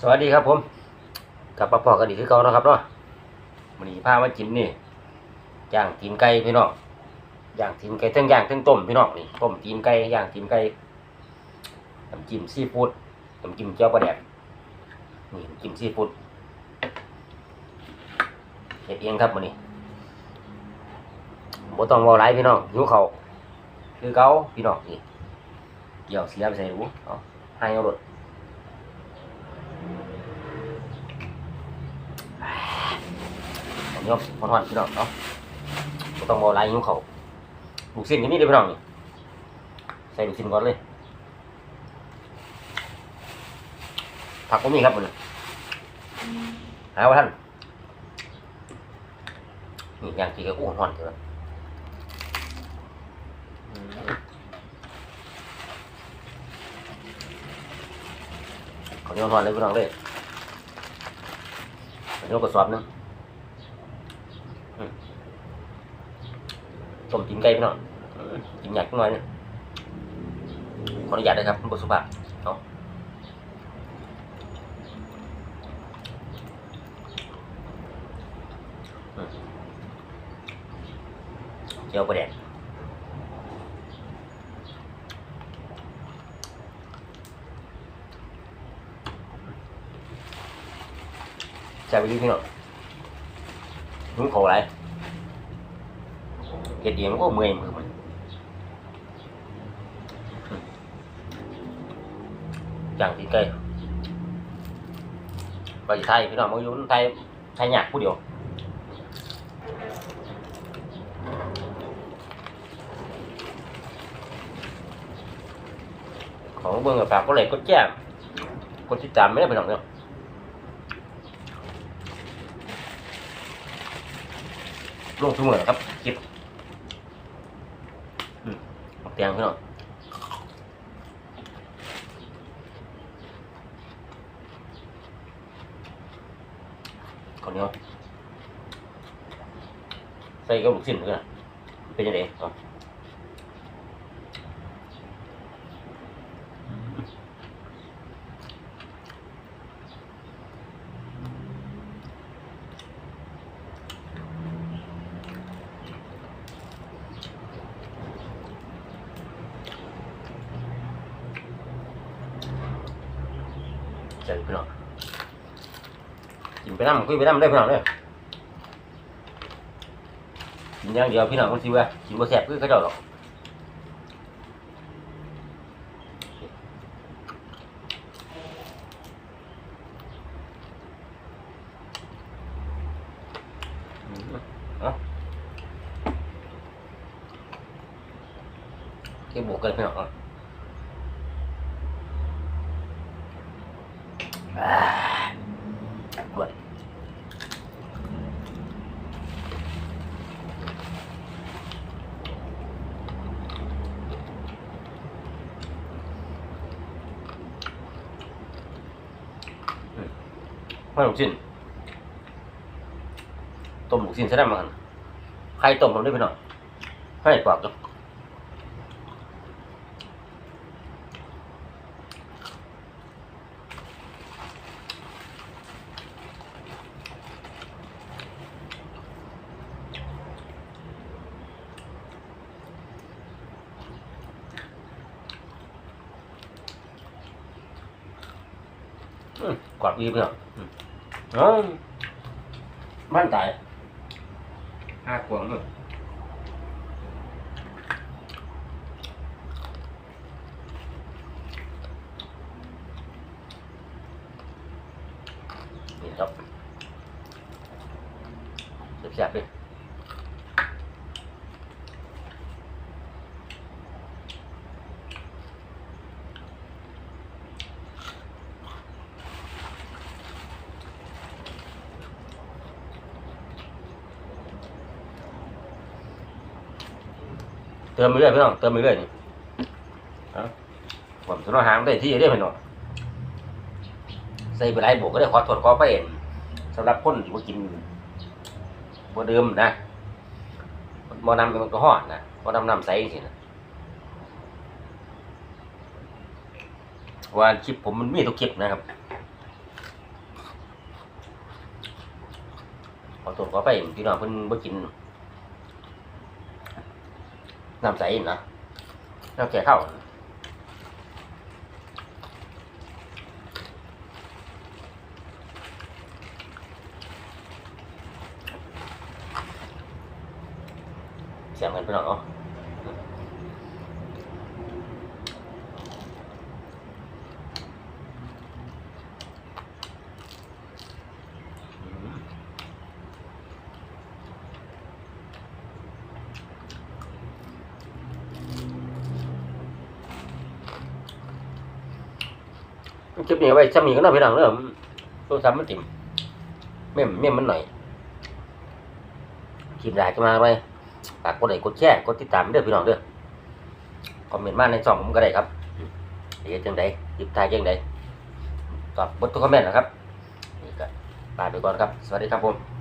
สวัสดีครับผมกลับมาพอกันอีกคือเก่าเนาะครับเนาะวันนี้พามากินนี่ย่างตีนไก่พี่น้องย่างตีนไก่ทั้งย่างทั้งต้มพี่น้องนี่ต้มตีนไก่ย่างตีนไก่น้ำจิ้มซีฟู้ดน้ำจิ้มเจ้าปลาแดกนี่น้ำจิ้มซีฟู้ดเฮ็ดเองครับวันนี้บ่ต้องวอลไรพี่น้องหิวเขาคือเก่าพี่น้องนี่เดี๋ยวเสียไปใส่หูเอาให้เอารถ ผมยกพอนๆพี่น้องเนาะบ่ต้องบอกลายหิ้วเขาลูกชิ้นที่นี่เด้อพี่น้องนี่ใส่ลูกชิ้นก่อนเลยผักก็มีครับมันหาว่าท่านนี่ย่างที่ก็อ้วนหอนเถอะอืมขอนี้ห่อนเลยพี่น้องเลยขอนี้กระสอบนึง ต้มจิ้มไก่พี่น้องอืมกินหยักหน่อยนึงขออนุญาตนะครับคุณผู้สุภาพเอาอืมเจียวประเด็ดจะไปดูพี่น้องนุ่งเขาอะไร เฮ็ดเองมันก็เมื่อยมือมันอย่างที่ไกล้ไปไทยพี่น้องมาอยู่ไทยไทยหยากผู้เดียวของเบิ่งกับฝากก็เลยก็แจ้งกดติดตามไม่ได้ไปหรอกเนาะลงทุกเมื่อครับคลิป ตียงพี่น้องคนนี้ใส่กับลูกชิ้นเหมือนกันเป็นยังไงครั จพี่น้องกินไปน้ำคุยไปน้ำได้พี่น้องเนี่ยกินอย่างเดียวพี่น้องมันสิว่ากินบ่แซ่บคือเขาเจ้าหรอกเก็บบวกกันพี่น้องเอาอ่าด้วย ไม่ลูกชิ้นต้มลูกชิ้นใช่ได้มั้งใครต้มผมได้ไปหน่อยให้ปากจ้ะ กรอบดีไปหน่อยอืมเอ้ยบ้านตายห้าขวงเลยนี่ครับแซ่บๆเลย เติมไปเรื่อยพี่น้องเติมไปเรื่อยนี่ผมจะนองหางได้ที่เรื่อยพี่น้องใส่ไปหลายบก็ได้ขอถอดจขอไปเองสำหรับคนที่ว่ากินบ่ดิมนะบ่นำเป็นแอลกอฮอล์นะบ่นำนำใส่ริงนะว่าคลิปผมมันมีตัวเก็บนะครับขอตรวจขอไปพี่น้องเพิ่นบ่กิน น้ำใสนะน้ำแก่ข้าเสียงกันไปหน่อยเนาะ คลิปนี้ไว้ซ้ำนี้ก็น่าพี่น้องเริ่มโทรศัพท์มันติ่มเม่มเม่มมันหน่อยคลิปแรกจะมาไปฝากกดไลค์กดแชร์กดติดตามเด้อพี่น้องเด้อคอมเมนต์มาในช่องผมก็ได้ครับเดี๋ยวจังใดติดทายจังใดตอบบททุกคอมเมนต์นะครับนี่ก็ลาไปก่อนครับ สวัสดีครับผม